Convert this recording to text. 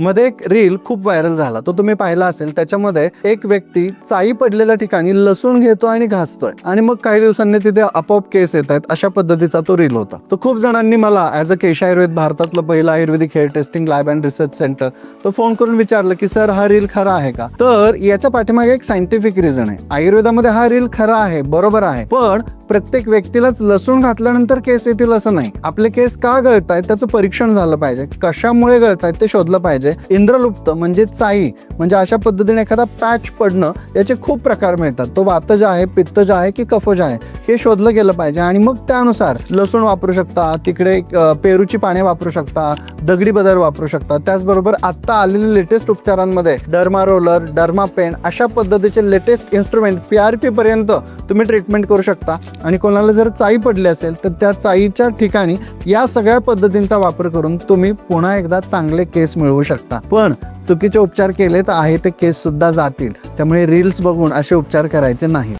मध्ये एक रील खूप व्हायरल झाला. तो तुम्ही पाहिला असेल. त्याच्यामध्ये एक व्यक्ती चाई पडलेल्या ठिकाणी लसूण घेतो आणि घासतोय. आणि मग काही दिवसांनी तिथे आपोआप केस येत आहेत अशा पद्धतीचा तो रील होता. तो खूप जणांनी मला ऍज अ केश आयुर्वेद भारतातलं पहिलं आयुर्वेदिक hair testing lab and research centre तो फोन करून विचारलं की सर हा रील खरा आहे का? तर याच्या पाठीमागे एक सायंटिफिक रिझन आहे. आयुर्वेदामध्ये हा रील खरा आहे बरोबर आहे. पण प्रत्येक व्यक्तीलाच लसूण घातल्यानंतर केस येतील असं नाही. आपले केस का गळत आहेत त्याचं परीक्षण झालं पाहिजे. कशामुळे गळत आहेत ते शोधलं पाहिजे. इंद्रलुप्त म्हणजे चाई म्हणजे अशा पद्धतीने एखादा पॅच पडणं याचे खूप प्रकार मिळतात. तो वातज आहे पित्तज आहे की कफज आहे हे शोधलं गेलं पाहिजे आणि मग त्यानुसार लसूण वापरू शकता तिकडे पेरूची पाने वापरू शकता दगडी बदर वापरू शकता. त्याचबरोबर आत्ता आलेले लेटेस्ट उपचारांमध्ये डर्मा रोलर डर्मा पेन अशा पद्धतीचे latest instrument P R P पर्यंत तुम्ही ट्रीटमेंट करू शकता. आणि कोणाला जर चाई पडली असेल तर त्या चाईच्या ठिकाणी या सगळ्या पद्धतींचा वापर करून तुम्ही पुन्हा एकदा चांगले केस मिळवू शकता. पण चुकीचे उपचार केले तर आहे ते केस सुद्धा जातील. त्यामुळे रील्स बघून असे उपचार करायचे नाही.